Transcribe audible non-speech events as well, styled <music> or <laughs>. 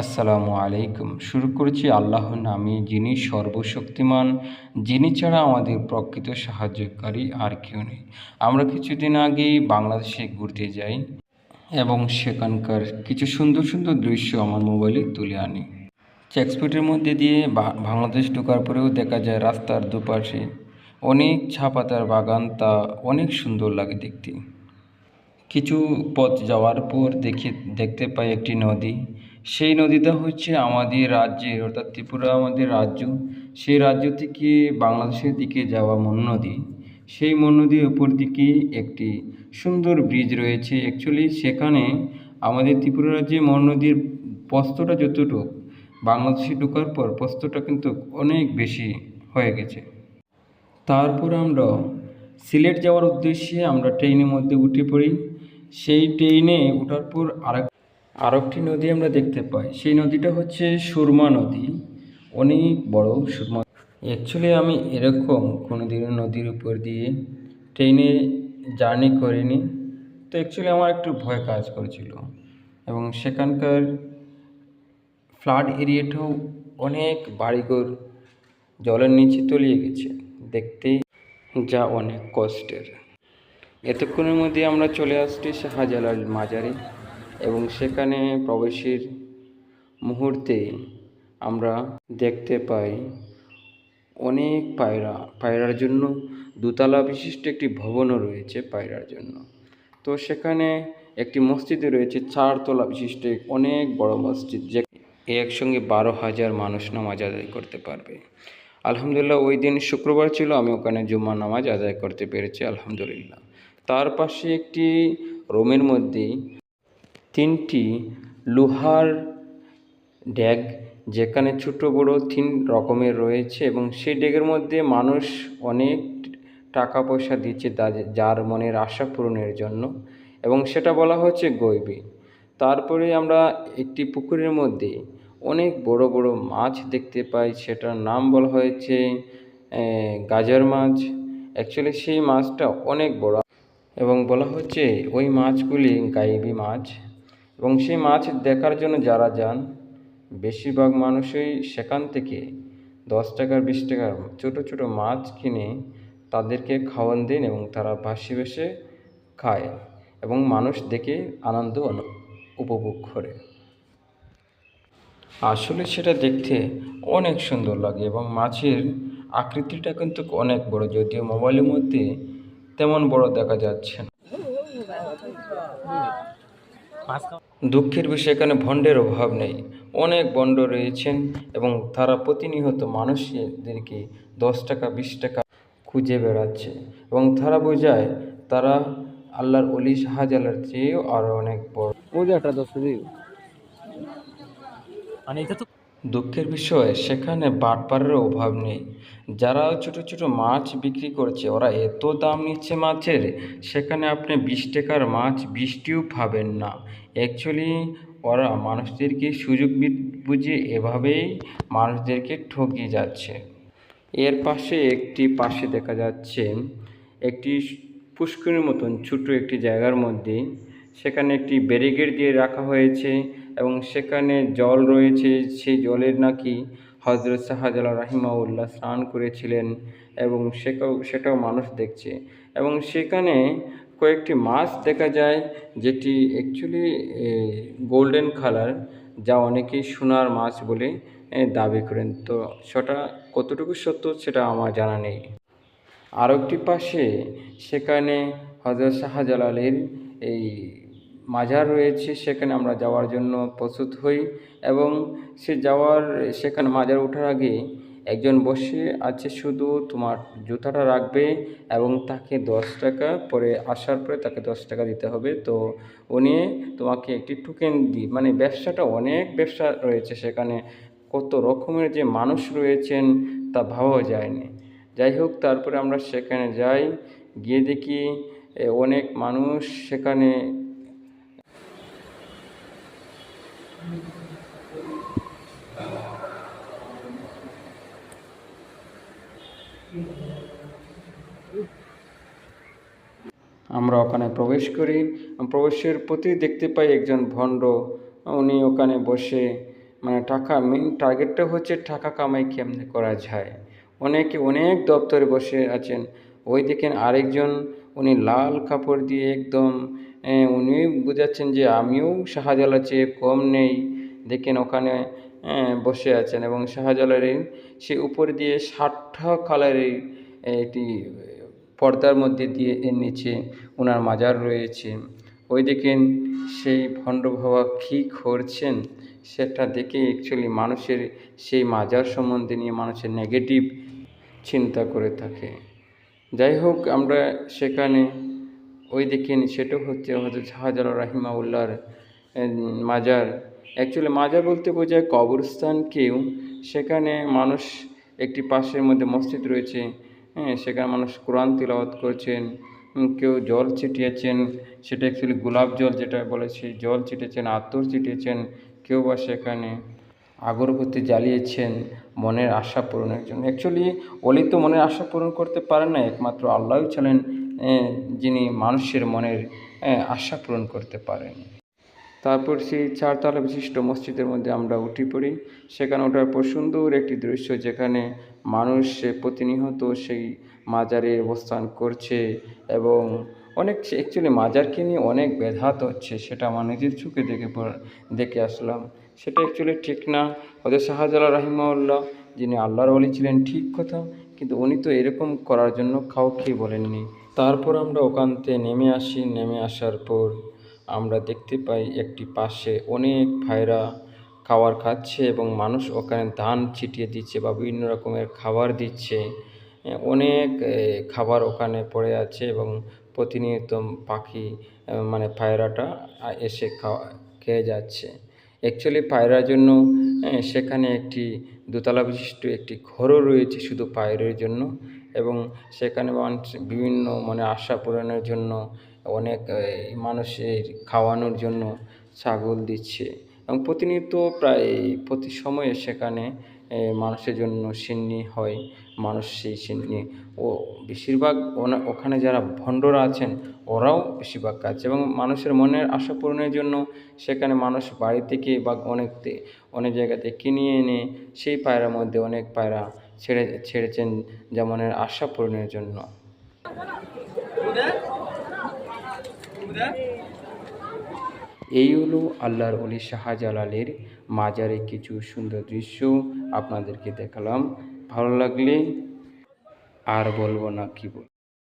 আসসালামু আলাইকুম। শুরু করেছি আল্লাহর নামে, যিনি সর্বশক্তিমান, যিনি ছাড়া আমাদের প্রকৃত সাহায্যকারী আর কেউ নেই। আমরা কিছুদিন আগেই বাংলাদেশে ঘুরতে যাই এবং সেখানকার কিছু সুন্দর সুন্দর দৃশ্য আমার মোবাইলে তুলে আনি। চেকস্পিটের মধ্যে দিয়ে বাংলাদেশ ঢোকার পরেও দেখা যায় রাস্তার দুপাশে অনেক চা পাতার বাগান, তা অনেক সুন্দর লাগে দেখতে। কিছু পথ যাওয়ার পর দেখি, দেখতে পাই একটি নদী। সেই নদীটা হচ্ছে আমাদের রাজ্যের, অর্থাৎ ত্রিপুরা আমাদের রাজ্য। সেই রাজ্য থেকে বাংলাদেশের দিকে যাওয়া মন নদী সেই মন নদীর উপর দিকে একটি সুন্দর ব্রিজ রয়েছে। অ্যাকচুয়ালি সেখানে আমাদের ত্রিপুরা রাজ্যে মন নদীর প্রস্তটা যতটুকু, বাংলাদেশে ঢোকার পর প্রস্তটা কিন্তু অনেক বেশি হয়ে গেছে। তারপর আমরা সিলেট যাওয়ার উদ্দেশ্যে আমরা ট্রেনের মধ্যে উঠে পড়ি। সেই ট্রেনে ওঠার পর আরেক আরেকটি নদী আমরা দেখতে পাই। সেই নদীটা হচ্ছে সুরমা নদী। অনেক বড় সুরমা। অ্যাকচুয়ালি আমি এরকম কোনো দিনও নদীর উপর দিয়ে ট্রেনে জার্নি করিনি। তো অ্যাকচুয়ালি আমার একটু ভয় কাজ করেছিল। এবং সেখানকার ফ্লাড এরিয়াটাও অনেক বাড়িঘর জলের নিচে তলিয়ে গেছে। দেখতে যা অনেক কষ্টের। এতক্ষণের মধ্যে আমরা চলে আসছি শাহজালাল মাজারে। এবং সেখানে প্রবেশের মুহূর্তে আমরা দেখতে পাই অনেক পায়রা, পায়রার জন্য দোতলা বিশিষ্ট একটি ভবনও রয়েছে পায়রার জন্য। তো সেখানে একটি মসজিদে রয়েছে, চারতলা বিশিষ্ট অনেক বড় মসজিদ যে একসঙ্গে বারো হাজার মানুষ নামাজ আদায় করতে পারবে। আলহামদুলিল্লাহ, ওই দিন শুক্রবার ছিল, আমি ওখানে জুম্মা নামাজ আদায় করতে পেরেছি, আলহামদুলিল্লাহ। তার পাশে একটি রুমের মধ্যে তিনটি লোহার ড্যাগ, যেখানে ছোট বড় তিন রকমের রয়েছে এবং সেই ড্যাগের মধ্যে মানুষ অনেক টাকা পয়সা দিচ্ছে যার মনের আশা পূরণের জন্য এবং সেটা বলা হচ্ছে গৈবী তারপরে আমরা একটি পুকুরের মধ্যে অনেক বড় বড় মাছ দেখতে পাই, সেটার নাম বলা হয়েছে গাজর মাছ। অ্যাকচুয়ালি সেই মাছটা অনেক বড় এবং বলা হচ্ছে ওই মাছগুলি গাইবি মাছ। এবং সেই মাছ দেখার জন্য যারা যান বেশিরভাগ মানুষই সেখান থেকে দশ টাকার বিশ টাকার ছোট ছোট মাছ কিনে তাদেরকে খাওয়ান দেন এবং তারা ভাসি ভেসে খায় এবং মানুষ দেখে আনন্দ অনু- উপভোগ করে। আসলে সেটা দেখতে অনেক সুন্দর লাগে এবং মাছের আকৃতিটা কিন্তু অনেক বড় যদিও মোবাইলের মধ্যে তেমন বড় দেখা যাচ্ছে না। <laughs> দুঃখের বিষয় এখানে ভণ্ডের অভাব নেই। অনেক ভণ্ড রয়েছেন এবং তারা প্রতিনিয়ত মানুষদেরকে দশ টাকা বিশ টাকা খুঁজে বেড়াচ্ছে এবং তারা বোঝায় তারা আল্লাহর অলি শাহজালার চেয়েও আরও অনেক বড়। বোঝাটা দশ দুঃখের বিষয়, সেখানে বাটপারের অভাব নেই। যারা ছোট ছোট মাছ বিক্রি করছে, ওরা এত দাম নিচ্ছে মাছের, সেখানে আপনি বিশ টাকার মাছ বিশটিও পাবেন না। অ্যাকচুয়ালি ওরা মানুষদেরকে সুযোগ বুঝে এভাবেই মানুষদেরকে ঠকিয়ে যাচ্ছে। এর পাশে একটি পাশে দেখা যাচ্ছে, একটি পুষ্করির মতন ছোট একটি জায়গার মধ্যে, সেখানে একটি ব্যারিকেড দিয়ে রাখা হয়েছে। এবং সেখানে জল রয়েছে, সেই জলের নাকি হজরত শাহজালাল রাহিমাউল্লাহ স্নান করেছিলেন এবং সেটাও সেটাও মানুষ দেখছে। এবং সেখানে কয়েকটি মাছ দেখা যায় যেটি অ্যাকচুয়ালি গোল্ডেন কালার যা অনেকেই সোনার মাছ বলে দাবি করেন। তো সেটা কতটুকু সত্য সেটা আমার জানা নেই। আর একটি পাশে সেখানে হজরত শাহজালালের এই মাজার রয়েছে, সেখানে আমরা যাওয়ার জন্য প্রস্তুত হই এবং সে যাওয়ার, সেখানে মাজার ওঠার আগে একজন বসে আছে শুধু তোমার জুতাটা রাখবে এবং তাকে দশ টাকা পরে আসার পরে তাকে দশ টাকা দিতে হবে। তো উনি তোমাকে একটি টোকেন দিই মানে ব্যবসাটা অনেক ব্যবসা রয়েছে সেখানে, কত রকমের যে মানুষ রয়েছেন তা ভাবাও যায়নি। যাই হোক, তারপরে আমরা সেখানে যাই, গিয়ে দেখি অনেক মানুষ সেখানে আমরা ওখানে প্রবেশ করি। প্রবেশের প্রতি দেখতে পাই একজন ভণ্ড। উনি ওখানে বসে মানে টাকা মেন টার্গেটটা হচ্ছে টাকা কামাই কেমনে করা যায়? অনেকে অনেক দপ্তরে বসে আছেন। ওই দেখেন আরেকজন উনি লাল কাপড় দিয়ে একদম উনি বোঝাচ্ছেন যে আমিও শাহজালার চেয়ে কম নেই। দেখেন ওখানে বসে আছেন এবং শাহজালারের সে উপর দিয়ে ষাটটা কালারের এটি, পর্দার মধ্যে দিয়ে নিচে ওনার মাজার রয়েছে। ওই দেখেন সেই ভণ্ড বাবা কী করছেন? সেটা দেখে অ্যাকচুয়ালি মানুষের সেই মাজার সম্বন্ধে নিয়ে মানুষের নেগেটিভ চিন্তা করে থাকে। যাই হোক আমরা সেখানে ওই দেখেন সেটা হচ্ছে হয়তো শাহজালাল রাহিমাউল্লাহর উম, মাজার। অ্যাকচুয়ালি মাজার বলতে বোঝায় কবরস্থানকেও সেখানে মানুষ একটি পাশের মধ্যে মসজিদ রয়েছে হ্যাঁ সেখানে মানুষ কোরআন তিলাওয়াত করছেন কেউ জল ছিটিয়েছেন সেটা অ্যাকচুয়ালি গোলাপ জল যেটা বলেছি জল ছিটিয়েছেন আতর ছিটিয়েছেন কেউ বা সেখানে আগরবাতি জ্বালিয়েছেন মনের আশা পূরণের জন্য। অ্যাকচুয়ালি অলি তো মনের আশা পূরণ করতে পারেন না একমাত্র আল্লাহই ছিলেন যিনি মানুষের মনের আশা পূরণ করতে পারেন। তারপর সেই চারতলা বিশিষ্ট মসজিদের মধ্যে আমরা উঠে পড়ি। সেখানে ওঠার পর সুন্দর একটি দৃশ্য, যেখানে মানুষ প্রতিনিয়ত সেই মাজারে অবস্থান করছে এবং অনেক অ্যাকচুয়ালি মাজারকে নিয়ে অনেক ব্যাঘাত হচ্ছে, সেটা আমার নিজের চোখে দেখে দেখে আসলাম। সেটা অ্যাকচুয়ালি ঠিক না। হয়তো শাহজালাল রাহিমাউল্লাহ যিনি আল্লাহর অলি ছিলেন, ঠিক কথা। কিন্তু উনি তো এরকম করার জন্য কাউকে বলেননি। তারপর আমরা ওখান থেকে নেমে আসি। নেমে আসার পর আমরা দেখতে পাই একটি পাশে অনেক ভাইরা খাবার খাচ্ছে এবং মানুষ ওখানে ধান ছিটিয়ে দিচ্ছে বা বিভিন্ন রকমের খাবার দিচ্ছে। অনেক খাবার ওখানে পড়ে আছে এবং প্রতিনিয়ত পাখি মানে পায়রাটা এসে খাওয়া, খেয়ে যাচ্ছে। অ্যাকচুয়ালি পায়রার জন্য সেখানে একটি দোতলা বিশিষ্ট একটি ঘরও রয়েছে শুধু পায়রের জন্য এবং সেখানে মানুষ বিভিন্ন মানে আশা পূরণের জন্য, অনেক মানুষের খাওয়ানোর জন্য ছাগল দিচ্ছে এবং প্রতিনিয়ত প্রায় প্রতি সময়ে সেখানে মানুষের জন্য সিন্নি হয়। মানুষ সেই সিন্নি ও বেশিরভাগ ওখানে যারা ভণ্ডরা আছেন, ওরাও বেশিরভাগ কাজ এবং মানুষের মনের আশা পূরণের জন্য সেখানে মানুষ বাড়ি থেকে বা অনেক অনেক জায়গাতে কিনে এনে সেই পায়রার মধ্যে অনেক পায়রা ছেড়ে, ছেড়েছেন যা মনের আশা পূরণের জন্য। এই হলো আল্লাহর অলি শাহজালালের মাজারে কিছু সুন্দর দৃশ্য আপনাদেরকে দেখালাম। ভালো লাগলে আর বলব না কি বল